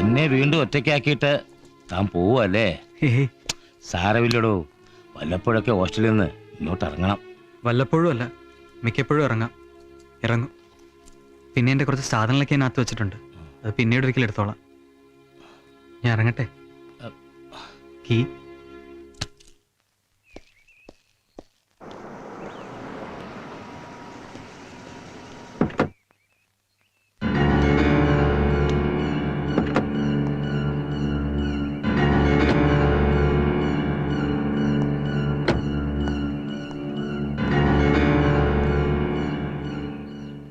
എന്നെ വീണ്ടും ഒറ്റയ്ക്കാക്കിയിട്ട് താൻ പോവല്ലേ സാരമില്ലടോ. വല്ലപ്പോഴൊക്കെ ഹോസ്റ്റലിൽ നിന്ന് ഇങ്ങോട്ട് ഇറങ്ങണം. വല്ലപ്പോഴും അല്ല. മിക്കപ്പോഴും ഇറങ്ങാം. ഇറങ്ങും. പിന്നെ എന്റെ കുറച്ച് സാധനങ്ങളൊക്കെ അതിനകത്ത് വെച്ചിട്ടുണ്ട്. അത് പിന്നീട് ഒരിക്കലും എടുത്തോളാം. ഞാൻ ഇറങ്ങട്ടെ? കീ.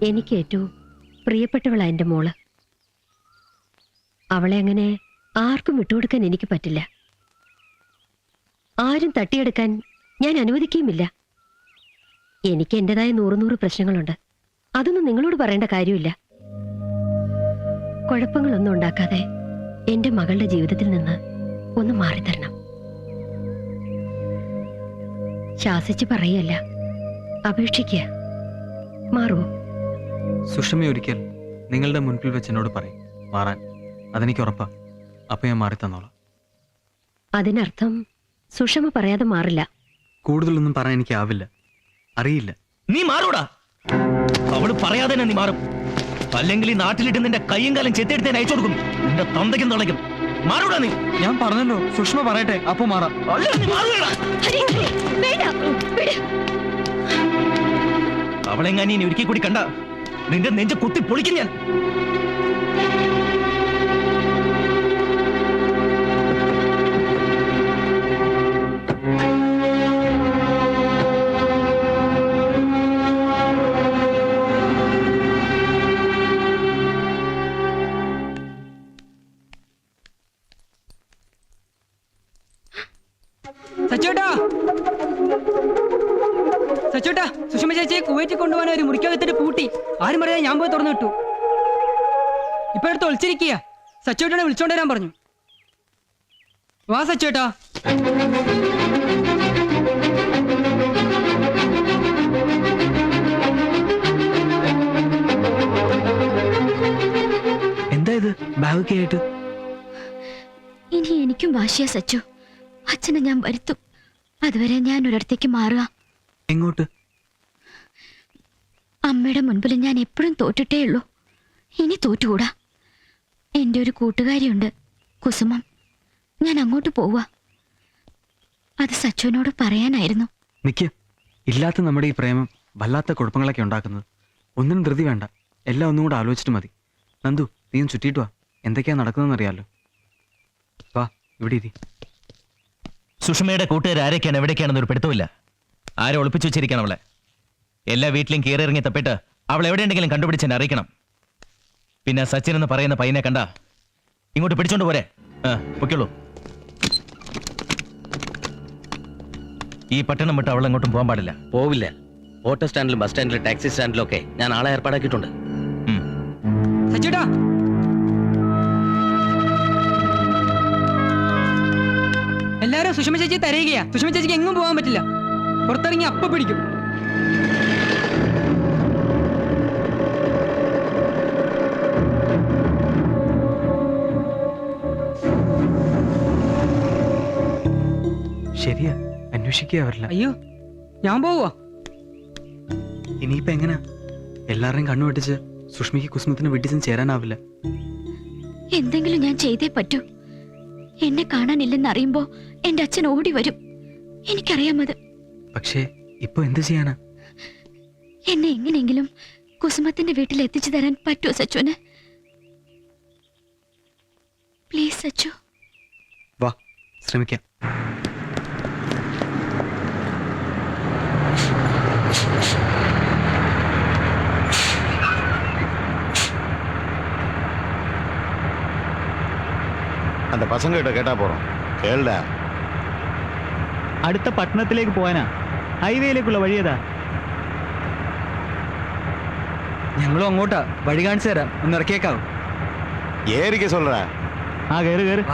എനിക്ക് ഏറ്റവും പ്രിയപ്പെട്ടവളാ എന്റെ മോൾ. അവളെ അങ്ങനെ ആർക്കും വിട്ടുകൊടുക്കാൻ എനിക്ക് പറ്റില്ല. ആരും തട്ടിയെടുക്കാൻ ഞാൻ അനുവദിക്കുകയുമില്ല. എനിക്ക് എന്റെതായ നൂറ് നൂറ് പ്രശ്നങ്ങളുണ്ട്. അതൊന്നും നിങ്ങളോട് പറയേണ്ട കാര്യമില്ല. കുഴപ്പങ്ങളൊന്നും ഉണ്ടാക്കാതെ എന്റെ മകളുടെ ജീവിതത്തിൽ നിന്ന് ഒന്ന് മാറിത്തരണം ശാസിച്ച് പറയല്ല അപേക്ഷിക്കുക. മാറുമോ സുഷമ ഒരിക്കൽ നിങ്ങളുടെ മുൻപിൽ വെച്ച് എന്നോട് പറയും മാറാൻ. അതെനിക്ക് ഉറപ്പാ. അപ്പൊ ഞാൻ മാറി തന്നോളാം. അതിനർത്ഥം സുഷമ പറയാതെ മാറില്ല. കൂടുതലൊന്നും പറയാൻ എനിക്ക് ആവില്ല. അറിയില്ല. നീ മാറൂടാ. അവൾ പറയാതെ തന്നെ നീ മാറും. അല്ലെങ്കിൽ ഈ നാട്ടിലിട്ട് നിന്റെ കയ്യും കാലം ചെത്തിയെടുത്ത് ഞാൻ അയച്ചു കൊടുക്കും. നിന്റെ തന്തയ്ക്കും തുളയ്ക്കും മാറൂടാ നീ. ഞാൻ പറഞ്ഞല്ലോ സുഷമ പറയട്ടെ അപ്പൊ മാറാം. അല്ല നീ അവളെങ്ങാനി ഒരിക്കൽ കൂടി കണ്ട നിന്റെ നെഞ്ച് കുത്തി പൊളിക്കും ഞാൻ. പോയി തുറന്നു വിട്ടു. ഇപ്പൊ എടുത്ത് ഒളിച്ചിരിക്കുക സച്ചോട്ടനെ വിളിച്ചോണ്ട് വരാൻ പറഞ്ഞു. വാ സച്ചോട്ടാ. എന്താ ഇത്? ബാഗൊക്കെ ആയിട്ട്. ഇനി എനിക്കും വാശിയാ സച്ചു. അച്ഛനെ ഞാൻ വരുത്തും. അതുവരെ ഞാൻ ഒരിടത്തേക്ക് മാറുക. എങ്ങോട്ട്? അമ്മയുടെ മുൻപിൽ ഞാൻ എപ്പോഴും തോറ്റിട്ടേ ഉള്ളൂ ഇനി തോറ്റുകൂടാ. എന്റെ ഒരു കൂട്ടുകാരിയുണ്ട് കുസുമം. ഞാൻ അങ്ങോട്ട് പോവുക അത് സച്ചുവിനോട് പറയാനായിരുന്നു. നിക്ക് ഇല്ലാത്ത നമ്മുടെ ഈ പ്രേമം വല്ലാത്ത കുഴപ്പങ്ങളൊക്കെ ഉണ്ടാക്കുന്നത്. ഒന്നിനും ധൃതി വേണ്ട. എല്ലാം ഒന്നും കൂടെ ആലോചിച്ചിട്ട് മതി. നന്ദു നീയും ചുറ്റിട്ട് വാ. എന്തൊക്കെയാ നടക്കുന്നതെന്ന് അറിയാലോ വാ ഇവിടെ ഇരി. സുഷമയുടെ കൂട്ടുകാർ ആരൊക്കെയാണ് എവിടേക്കാണെന്ന് ഒരു പിടുത്തമില്ല ആരെ ഒളിപ്പിച്ചു വെച്ചിരിക്കണം അവളെ? എല്ലാ വീട്ടിലും കയറി ഇറങ്ങി തപ്പിട്ട് അവൾ എവിടെയുണ്ടെങ്കിലും കണ്ടുപിടിച്ച് എന്നെ അറിയിക്കണം. പിന്നെ സച്ചിൻ എന്ന് പറയുന്ന പയ്യനെ കണ്ട ഇങ്ങോട്ട് പിടിച്ചോണ്ട് പോരെ. ആ പൊയ്ക്കുള്ളൂ ഈ പട്ടണം വിട്ട് അവൾ അങ്ങോട്ടും പോകാൻ പാടില്ല. പോവില്ല. ഓട്ടോ സ്റ്റാൻഡിലും ബസ് സ്റ്റാൻഡിലും ടാക്സി സ്റ്റാൻഡിലും ഒക്കെ ഞാൻ ആളെ ഏർപ്പാടാക്കിയിട്ടുണ്ട്. സച്ചോട്ടാ. എല്ലാരും സുഷമ ചേച്ചി തരയുകയാ. സുഷമ ചേച്ചിക്ക് എങ്ങും പോകാൻ പറ്റില്ല. പുറത്തിറങ്ങി അപ്പ പിടിക്കും. ശരിയാ അന്വേഷിക്കുക അയ്യോ ഞാൻ പോവാ. ഇനിയിപ്പോ എങ്ങനാ? എല്ലാവരെയും കണ്ണു വെട്ടിച്ച് സുഷ്മിക്ക് കുസുമത്തിന് വീട്ടിൽ ചെന്ന് ചേരാനാവില്ല. എന്തെങ്കിലും ഞാൻ ചെയ്തേ പറ്റൂ. എന്നെ കാണാനില്ലെന്ന് അറിയുമ്പോ എന്റെ അച്ഛൻ ഓടി വരും. എനിക്കറിയാമത്. പക്ഷേ ഇപ്പൊ എന്ത് ചെയ്യാനാ? എന്നെ എങ്ങനെയെങ്കിലും കുസുമത്തിന്റെ വീട്ടിൽ എത്തിച്ചു തരാൻ പറ്റുമോ സച്ചുവിന്? പ്ലീസ് സച്ചു. വാ ശ്രമിക്കാം. அந்த பசங்க கிட்ட கேட்டா போறோம் கேளுடா അടുത്ത പട്ടണത്തിലേക്ക് പോകാനാ ഹൈവേയിലേക്കുള്ള വഴിയേതാ ഞങ്ങളും അങ്ങോട്ടാ വഴി കാണിച്ചു തരാം ഒന്ന് ഇറക്കിയേക്കാവും ஏறிக்க சொல்ற ആ കയറി കയറി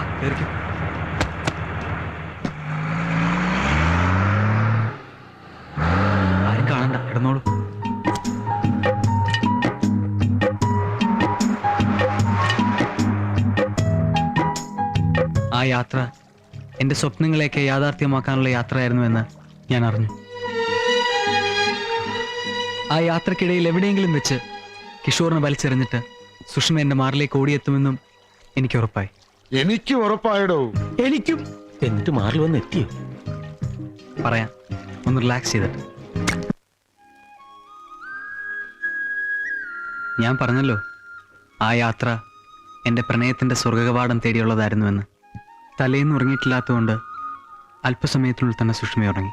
യാത്ര എന്റെ സ്വപ്നങ്ങളെയൊക്കെ യാഥാർത്ഥ്യമാക്കാനുള്ള യാത്രയായിരുന്നുവെന്ന് ഞാൻ അറിഞ്ഞു. ആ യാത്രക്കിടയിൽ എവിടെയെങ്കിലും വെച്ച് കിഷോറിനെ വലിച്ചെറിഞ്ഞിട്ട് സുഷമ എന്റെ മാറിലേക്ക് ഓടിയെത്തുമെന്നും എനിക്ക് ഉറപ്പായി. എനിക്ക് ഉറപ്പായിടോ. എനിക്കും എന്നിട്ട് മാറി വന്ന് എത്തിയോ? പറയാം ഒന്ന് റിലാക്സ് ചെയ്തിട്ട്. ഞാൻ പറഞ്ഞല്ലോ ആ യാത്ര എന്റെ പ്രണയത്തിന്റെ സ്വർഗകവാടം തേടിയുള്ളതായിരുന്നുവെന്ന്. തലേന്ന് ഉറങ്ങിയിട്ടില്ലാത്തതുകൊണ്ട് അല്പസമയത്തിനുള്ളിൽ തന്നെ സുഷ്മ ഉറങ്ങി.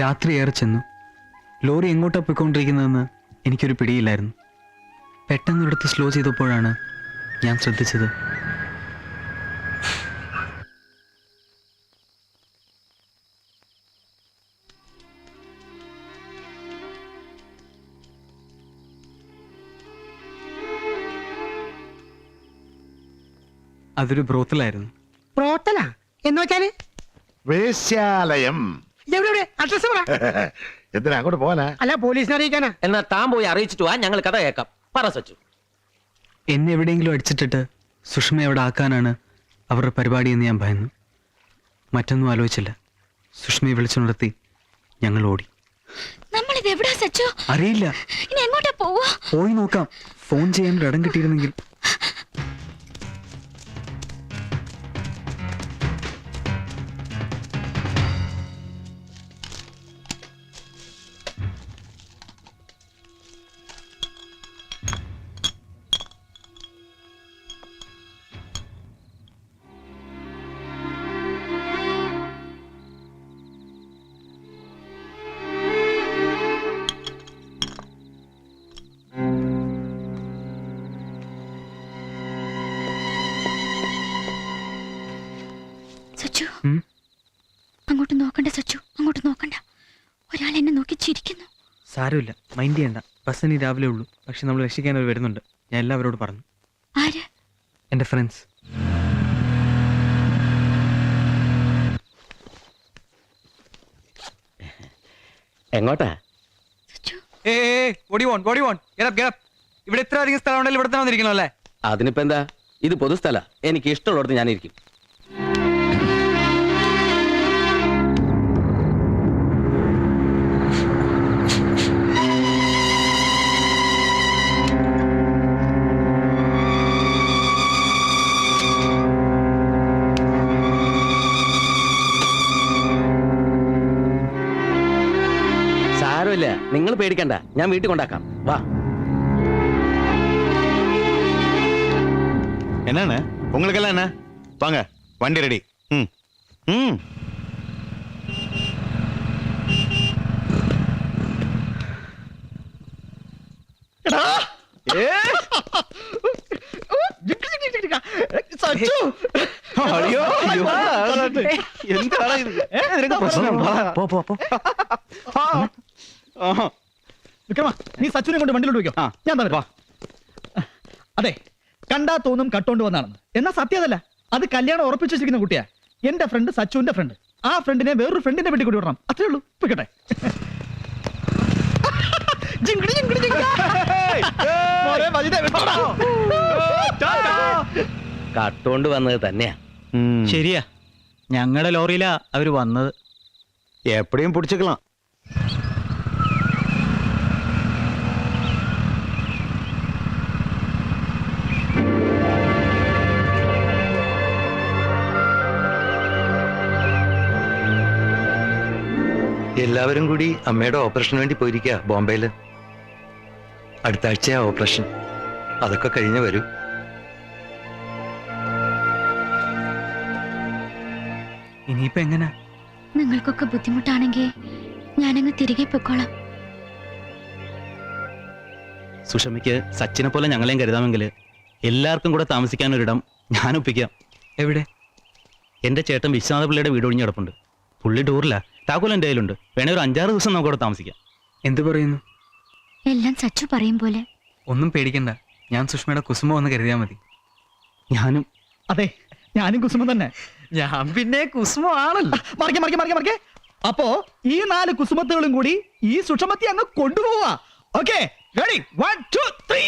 രാത്രി ഏറെ ചെന്നു. ലോറി എങ്ങോട്ടാണ് പോയിക്കൊണ്ടിരിക്കുന്നതെന്ന് എനിക്കൊരു പിടിയില്ലായിരുന്നു. പെട്ടെന്നൊരിടത്ത് സ്ലോ ചെയ്തപ്പോഴാണ് ഞാൻ ശ്രദ്ധിച്ചത് അതൊരു ബ്രോത്തലായിരുന്നു. പ്രോട്ടലാ എന്ന് വെച്ചാൽ? വേശ്യാലയം. എവിടെ എവിടെ അഡ്രസ് പറ. എന്തിനാ അങ്ങോട്ട് പോവാനാ? അല്ല പോലീസിനെ അറിയിക്കാനാ. എന്നാ താൻ പോയി അറിയിച്ചിട്ട് വാ ഞങ്ങൾ കഥ കേൾക്കാം. പറ സച്ചു. എന്നെ എവിടെയെങ്കിലും അടിച്ചിട്ടിട്ട് സുഷമ എവിടെ ആക്കാനാണ് അവരുടെ പരിപാടി എന്ന് ഞാൻ ഭയന്നു. മറ്റൊന്നും ആലോചിച്ചില്ല. സുഷമയെ വിളിച്ചുണർത്തി ഞങ്ങൾ ഓടി. നമ്മളിത് എവിടാ സച്ചു? അറിയില്ല. ഇനി എങ്ങോട്ടാ പോവാ? പോയി നോക്കാം. ഫോൺ ചെയ്യാൻ ഒരു ഇടം കിട്ടിയിരുന്നെങ്കിൽ നോക്കണ്ട സച്ചു. അങ്ങോട്ട് നോക്കണ്ട. ഒരാൾ എന്നെ നോക്കി ചിരിക്കുന്നു. സാരമില്ല. മൈൻഡ് ചെയ്യണ്ട. ബസ് ഇനി രാവിലെ ഉള്ളൂ. പക്ഷെ നമ്മൾ രക്ഷിക്കാൻ അവർ വരുന്നുണ്ട്. ഞാൻ എല്ലാവരോട് പറഞ്ഞു. ആര്? എന്റെ ഫ്രണ്ട്സ് എങ്ങോട്ടാ? ഇവിടെ എത്ര അധികം സ്ഥലം ഉണ്ടെങ്കിൽ ഇവിടെ തന്നെ വന്നിരിക്കണോ അല്ലേ? അതിനിപ്പോ എന്താ ഇത് പൊതുസ്ഥല. എനിക്ക് ഇഷ്ടമുള്ളിടത്ത് ഞാനിരിക്കും. പേടിക്കണ്ട. ഞാൻ വീട്ടിൽ കൊണ്ടാക്കാം. വാ. എന്നാണ്? ഉങ്ങൾക്കെല്ലാം എന്നാ? വാങ്ങ. വണ്ടി റെഡി. എന്താണ് ഇത്? പോ പോ പോ. വിക്രമ നീ സച്ചുനെ കൊണ്ട് വണ്ടിയിലോട്ട് വയ്ക്കോ. ഞാൻ തന്നെ അതെ കണ്ടാ തോന്നും കട്ടോണ്ട് വന്നാണെന്ന്. എന്നാ സത്യതല്ല അത് കല്യാണം ഉറപ്പിച്ചിരിക്കുന്ന വെച്ചിരിക്കുന്ന കുട്ടിയാ. എന്റെ ഫ്രണ്ട് സച്ചുവിന്റെ ഫ്രണ്ട് ആ ഫ്രണ്ടിനെ വേറൊരു ഫ്രണ്ടിന്റെ വീട്ടിൽ കൂടി വിടണം അത്രേ ഉള്ളൂ പോയിക്കോട്ടെ. കട്ടോണ്ട് തന്നെയാ. ശരിയാ ഞങ്ങളുടെ ലോറിയിലാ അവർ വന്നത്. എപ്പോഴും പിടിച്ചിക്കളാം എല്ലാവരും കൂടി അമ്മയുടെ ഓപ്പറേഷന് വേണ്ടി പോയിരിക്കുക ബോംബെയിൽ അടുത്ത ആഴ്ചയാ ഓപ്പറേഷൻ. അതൊക്കെ കഴിഞ്ഞ് വരൂ. ഇനിയിപ്പോ എങ്ങനെ? നിങ്ങൾക്കൊക്കെ ബുദ്ധിമുട്ടാണെങ്കിൽ ഞാനങ്ങ് തിരികെ പൊക്കോളാം. സുഷമയ്ക്ക് സച്ചിനെ പോലെ ഞങ്ങളെയും കരുതാമെങ്കിൽ എല്ലാവർക്കും കൂടെ താമസിക്കാൻ ഒരിടം ഞാൻ ഒപ്പിക്കാം എവിടെ? എന്റെ ചേട്ടൻ വിശ്വനാഥ പിള്ളയുടെ വീട് ഒഴിഞ്ഞ് കിടപ്പുണ്ട്. പുള്ളി ടൂറില്ല താക്കോൽ എന്റെ കയ്യിലുണ്ട്. വേണേ ഒരു അഞ്ചാറ് ദിവസം നമുക്ക് അവിടെ താമസിക്കാം. എന്ത് പറയുന്നു? എല്ലാം സച്ചു പറയും പോലെ. ഒന്നും പേടിക്കണ്ട. ഞാൻ സുഷ്മയുടെ കുസുമ എന്ന് കരുതിയാൽ മതി. ഞാനും അതെ ഞാനും കുസുമ തന്നെ. ഞാൻ പിന്നെ കുസുമ ആണല്ലോ. മറിക്കെ മറിക്കെ മറിക്കെ മറിക്കെ. അപ്പോ ഈ നാല് കുസുമത്തുകളും കൂടി ഈ സുഷമത്തി അങ്ങ് കൊണ്ടുപോവാ. Okay ready one two three